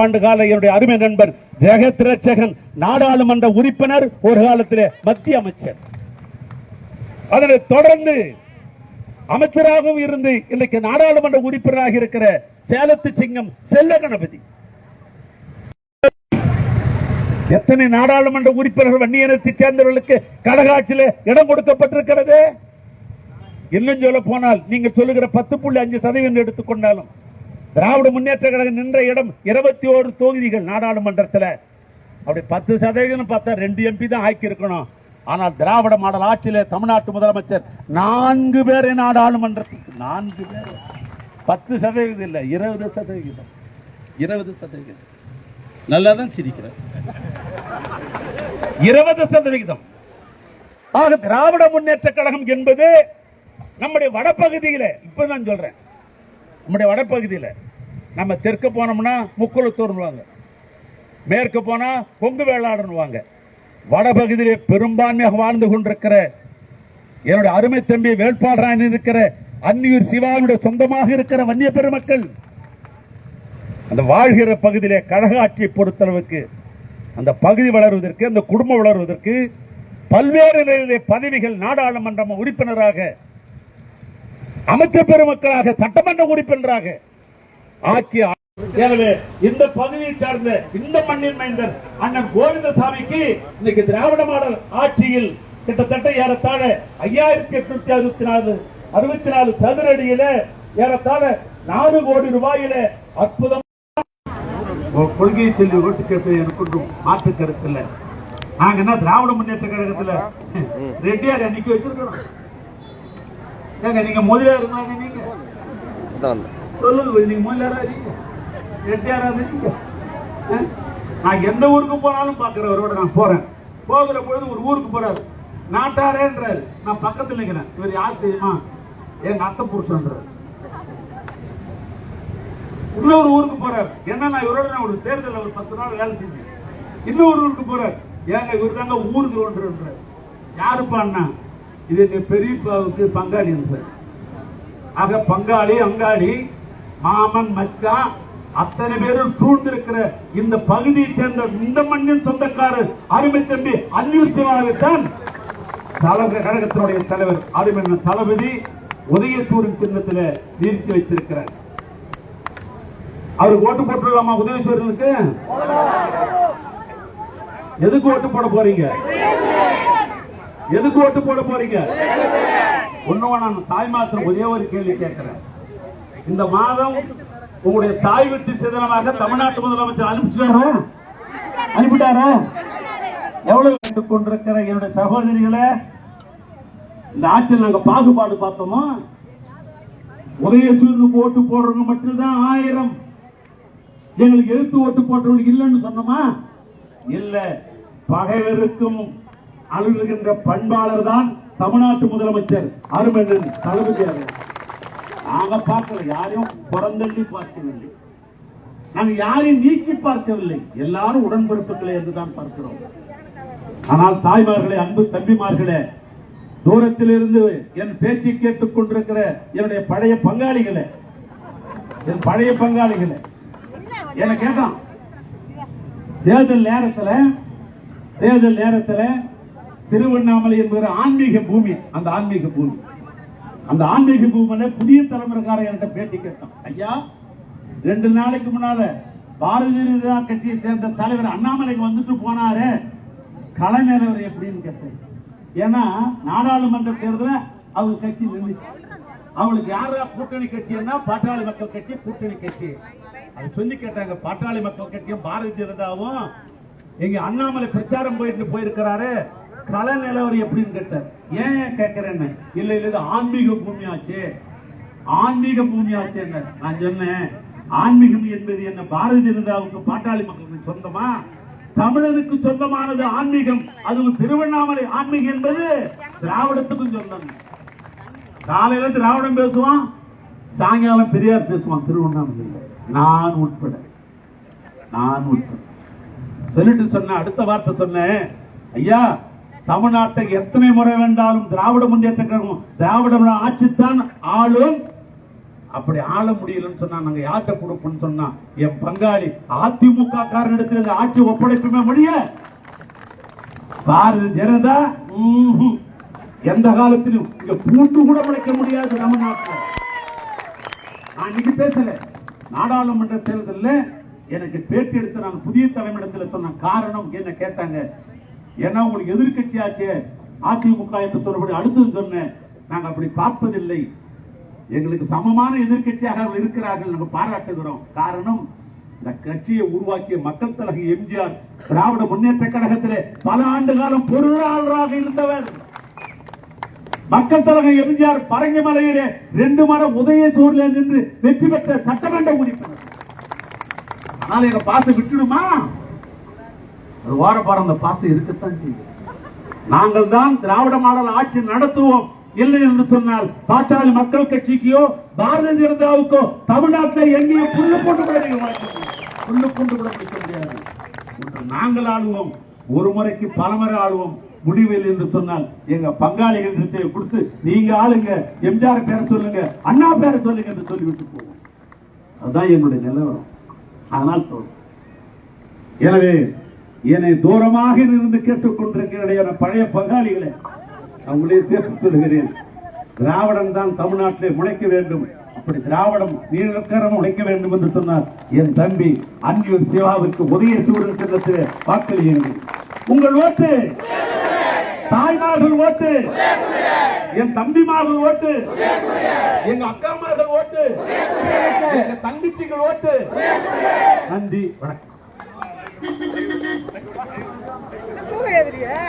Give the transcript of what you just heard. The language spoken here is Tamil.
ஆண்டு கால என்னுடைய அருமை நண்பர் ஜெகத் ரட்சகன் நாடாளுமன்ற உறுப்பினர் ஒரு காலத்திலே மத்திய அமைச்சர். அதனை தொடர்ந்து அமைச்சராகவும் இருந்து இன்னைக்கு நாடாளுமன்ற உறுப்பினராக இருக்கிற சேலத்து சிங்கம் செல்ல கணபதி. எத்தனை நாடாளுமன்ற உறுப்பினர்கள் வன்னியனத்தை சேர்ந்தவர்களுக்கு கடகாட்சியில் இடம் கொடுக்கப்பட்டிருக்கிறது? இன்னும் சொல்ல போனால் நீங்க சொல்லுகிற பத்து புள்ளி அஞ்சு சதவீதம் எடுத்துக்கொண்டாலும் திராவிட முன்னேற்ற கழகம் நின்ற இடம் இருபத்தி ஓரு தொகுதிகள் நாடாளுமன்றத்தில். அப்படி பத்து சதவீதம் பார்த்தா ரெண்டு எம்பி தான் ஆக்கி இருக்கணும் ஆனால் திராவிட மாடல் ஆட்சியிலே தமிழ்நாட்டு முதலமைச்சர் நான்கு பேரை நாடாளுமன்றத்துக்கு நான்கு பேர். பத்து சதவீதம் இல்லை இருபது சதவிகிதம் இருபது சதவிகிதம் நல்லா தான் சிரிக்கிறேன் இருபது சதவிகிதம் ஆக திராவிட முன்னேற்ற கழகம் என்பது நம்முடைய வடபகுதியில இப்பதான் சொல்றேன். நம்முடைய வடப்பகுதியில் நம்ம தெற்கு போனோம்னா முக்குளத்தூர்னுவாங்க. மேற்கு போனா கொங்கு வேளாடுன்னுவாங்க வடபகுதியிலே பெரும்பான்மையாக வாழ்ந்து கொண்டிருக்கிற என்னுடைய அருமை தம்பி வேட்பாளராக இருக்கிற அந்நியூர் சிவாவுடைய சொந்தமாக இருக்கிற வன்னிய பெருமக்கள் அந்த வாழ்கிற பகுதியிலே கழக ஆட்சியை பொறுத்தளவுக்கு அந்த பகுதி வளருவதற்கு அந்த குடும்பம் வளருவதற்கு பல்வேறு நிலையிலே பதவிகள் நாடாளுமன்ற உறுப்பினராக அமைச்சர் பெருமக்களாக சட்டமன்ற உறுப்பினராக ஆக்கிய எனவே இந்த பகுதியை சார்ந்த இந்த மண்ணின் மைந்தர் அண்ணன் கோவிந்தசாமிக்கு இன்னைக்கு திராவிட மாடல் ஆட்சியில் கிட்டத்தட்ட ஏறத்தாழ ஐயாயிரத்தி எட்நூத்தி அறுபத்தி நாலு அறுபத்தி நாலு சதுர அடியில ஏறத்தாழ நாலு கோடி ரூபாயில அற்புதம். கொள்கையை சொல்லி ஓட்டு கேட்பது எனக்கு ஒன்றும் மாற்று கருத்து இல்லை. நாங்க என்ன திராவிட முன்னேற்ற கழகத்துல ரெட்டியார் அன்னைக்கு வச்சிருக்கிறோம். ஏங்க நீங்க முதலியார் இருந்தாங்க நீங்க? சொல்லுங்க நீங்க முதலியாரா இருக்கீங்க ரெட்டியாரா இருக்கீங்க நான் எந்த ஊருக்கு போனாலும் பார்க்குறவரோட நான் போறேன். போகிற பொழுது ஒரு ஊருக்கு போறாரு. நாட்டாரேன்றாரு. நான் பக்கத்தில் நிற்கிறேன் இவர் யார் தெரியுமா? எங்க அத்தை புருஷன்றாரு. இன்னொரு ஊருக்கு போறாரு. நான் இவரோட நான் ஒரு தேர்தல் ஒரு பத்து நாள் வேலை செஞ்சேன். இன்னொரு ஊருக்கு போறாரு. ஏங்க இவர் தாங்க ஊருக்கு ஒன்றுன்றாரு. யாருப்பா அண்ணா? இது எங்க பெரியப்பாவுக்கு பங்காளி சார். ஆக பங்காளி அங்காளி மாமன் மச்சான் அத்தனை பேரும் சூழ்ந்திருக்கிற இந்த பகுதியை சேர்ந்த இந்த மண்ணின் சொந்தக்காரர் அருமை தம்பி அந்நியூர் சிவாவைத்தான் தலைவர் கழகத்தினுடைய தலைவர் அருமை தளபதி உதயசூரன் சின்னத்தில் நிறுத்தி வைத்திருக்கிறார். அவருக்கு ஓட்டு போட்டுடலாமா உதயசூரனுக்கு? எதுக்கு ஓட்டு போட போறீங்க? எதுக்கு ஓட்டு போட போறீங்க? ஒன்னும் நான் தாய் மாத்திரம் ஒரே ஒரு கேள்வி கேட்கிறேன். இந்த மாதம் உங்களுடைய தாய் வீட்டு சேதனமாக தமிழ்நாட்டு முதலமைச்சர் அனுப்பிச்சிட்டாரா? அனுப்பிட்டாரா? எவ்வளவு கேட்டுக் கொண்டிருக்கிற என்னுடைய சகோதரிகளே இந்த ஆட்சியில் நாங்க பாகுபாடு பார்த்தோமோ? உதயசூரனுக்கு ஓட்டு போடுறவங்க மட்டும்தான் ஆயிரம். எங்களுக்கு எதிர்த்து ஓட்டு போட்டவங்களுக்கு இல்லைன்னு சொன்னோமா? இல்ல பகைவருக்கும் அழுகின்ற பண்பாளர் தான் தமிழ்நாட்டு முதலமைச்சர் அருமண்ணன் தளபதி அவர்கள். நாங்க பார்க்கல யாரையும் புறந்தள்ளி பார்க்கவில்லை. நாங்க யாரையும் நீக்கி பார்க்கவில்லை. எல்லாரும் உடன்பிறப்புகளை என்றுதான் பார்க்கிறோம். ஆனால் தாய்மார்களே அன்பு தம்பிமார்களே தூரத்திலிருந்து என் பேச்சை கேட்டுக் கொண்டிருக்கிற என்னுடைய பழைய பங்காளிகளை என் பழைய பங்காளிகளை என கேட்டான் தேர்தல் நேரத்துல தேர்தல் நேரத்துல திருவண்ணாமலை என்கிற ஆன்மீக பூமி அந்த ஆன்மீக பூமி. அந்த ஆன்மீக பூமியில புதிய தலைமுறைக்காரன் என்கிட்ட பேட்டி கேட்டான். ஐயா ரெண்டு நாளைக்கு முன்னால பாரதிய ஜனதா கட்சியை சேர்ந்த தலைவர் அண்ணாமலைக்கு வந்துட்டு போனாரு. களை எப்படின்னு கேட்டேன். ஏன்னா நாடாளுமன்ற தேர்தலில் அவங்க கட்சி நின்றுச்சு அவங்களுக்கு யாரா கூட்டணி கட்சின்னா பாட்டாளி மக்கள் கட்சி கூட்டணி கட்சி. அது சொல்லி கேட்டாங்க பாட்டாளி மக்கள் கட்சியும் பாரதிய ஜனதாவும். எங்க அண்ணாமலை பிரச்சாரம் போயிட்டு போயிருக்கிறாரு. கள நிலவரம் எப்படின்னு கேட்டார். ஏன் கேட்கிறேன்னு? இல்ல இல்ல இது ஆன்மீக பூமியாச்சு. ஆன்மீக பூமியாச்சு என்ன? நான் சொன்னேன். ஆன்மீகம் என்பது என்ன? பாரதிய ஜனதாவுக்கு பாட்டாளி மக்களுக்கு சொந்தமா? தமிழனுக்கு சொந்தமானது ஆன்மீகம். அதுவும் திருவண்ணாமலை ஆன்மீகம் என்பது திராவிடத்துக்கும் சொந்தம். காலையில திராவிடம் பேசுவான் சாயங்காலம் பெரியார் பேசுவான் திருவண்ணாமலையில். நான் உட்பட. நான் உட்பட. சொல்லிட்டு சொன்ன அடுத்த வார்த்தை சொன்னேன். ஐயா தமிழ்நாட்டை எத்தனை முறை வேண்டாலும் திராவிட முன்னேற்ற கழகம் திராவிட ஆட்சித்தான் ஆளும். அப்படி ஆள முடியலன்னு சொன்னா நாங்க யார்கிட்ட கொடுப்போம்னு சொன்னா என் பங்காளி அதிமுக காரன் இந்த ஆட்சி ஒப்படைப்புமே முடிய பாரதிய ஜனதா எந்த காலத்திலும் இங்க பூண்டு கூட முளைக்க முடியாது தமிழ்நாட்டில். நான் இன்னைக்கு பேசல. நாடாளுமன்ற தேர்தலில் எனக்கு பேட்டி எடுத்து நான் புதிய தலைமையிடத்தில் சொன்ன காரணம் என்ன கேட்டாங்க? ஏன்னா உங்களுக்கு எதிர்க்கட்சி அதிமுக என்று சொல்லப்படி அடுத்தது சொன்னேன். நாங்க அப்படி பார்ப்பதில்லை. எங்களுக்கு சமமான எதிர்க்கட்சியாக அவர்கள் இருக்கிறார்கள். நாங்கள் பாராட்டுகிறோம். காரணம் இந்த கட்சியை உருவாக்கிய மக்கள் தலைவர் எம்ஜிஆர் திராவிட முன்னேற்ற கழகத்திலே பல ஆண்டு காலம் பொருளாளராக இருந்தவர். மக்கள் தலைவர் எம்ஜிஆர் பரங்கிமலையிலே ரெண்டு மரம் உதயசூர்ல நின்று வெற்றி பெற்ற சட்டமன்ற உறுப்பினர். ஆனால் எங்க பாசம் விட்டுடுமா? அது வாரப்பாரம் அந்த பாசம் இருக்கத்தான் செய்யும். நாங்கள் தான் திராவிட மாடல் ஆட்சி நடத்துவோம். இல்லை என்று சொன்னால் பாட்டாளி மக்கள் கட்சிக்கோ பாரதிய ஜனதாவுக்கோ தமிழ்நாட்டில் எங்கேயும் புல்லு கொண்டு விட புல்லு கொண்டு விட பிடிக்க முடியாது. ஒன்று நாங்கள் ஆளுவோம் ஒரு முறைக்கு பல முறை ஆளுவோம். முடிவில் என்று சொன்னால் எங்க பங்காளிகள் இடத்தை கொடுத்து நீங்க ஆளுங்க எம்ஜிஆர் பேரை சொல்லுங்க அண்ணா பேரை சொல்லுங்க என்று சொல்லிவிட்டு போவோம். அதுதான் என்னுடைய நிலவரம். அதனால் சொல்றேன் எனவே என்னை தூரமாக இருந்து கேட்டுக்கொண்டிருக்கிற என பழைய பங்காளிகளை அவங்களே சேர்த்து சொல்லுகிறேன். திராவிடம் தான் தமிழ்நாட்டிலே முளைக்க வேண்டும். அப்படி திராவிடம் நீலக்கரம் உழைக்க வேண்டும் என்று சொன்னார். என் தம்பி அன்பியூர் சிவாவிற்கு உதய சூழல் சின்னத்திலே வாக்களியுங்கள். உங்கள் ஓட்டு! தாய்மார்கள் ஓட்டு! என் தம்பிமார்கள் ஓட்டு! எங்க அக்காமார்கள் ஓட்டு! எங்க தங்கச்சிகள் ஓட்டு! நன்றி வணக்கம். தூக்கம் எதிரியா?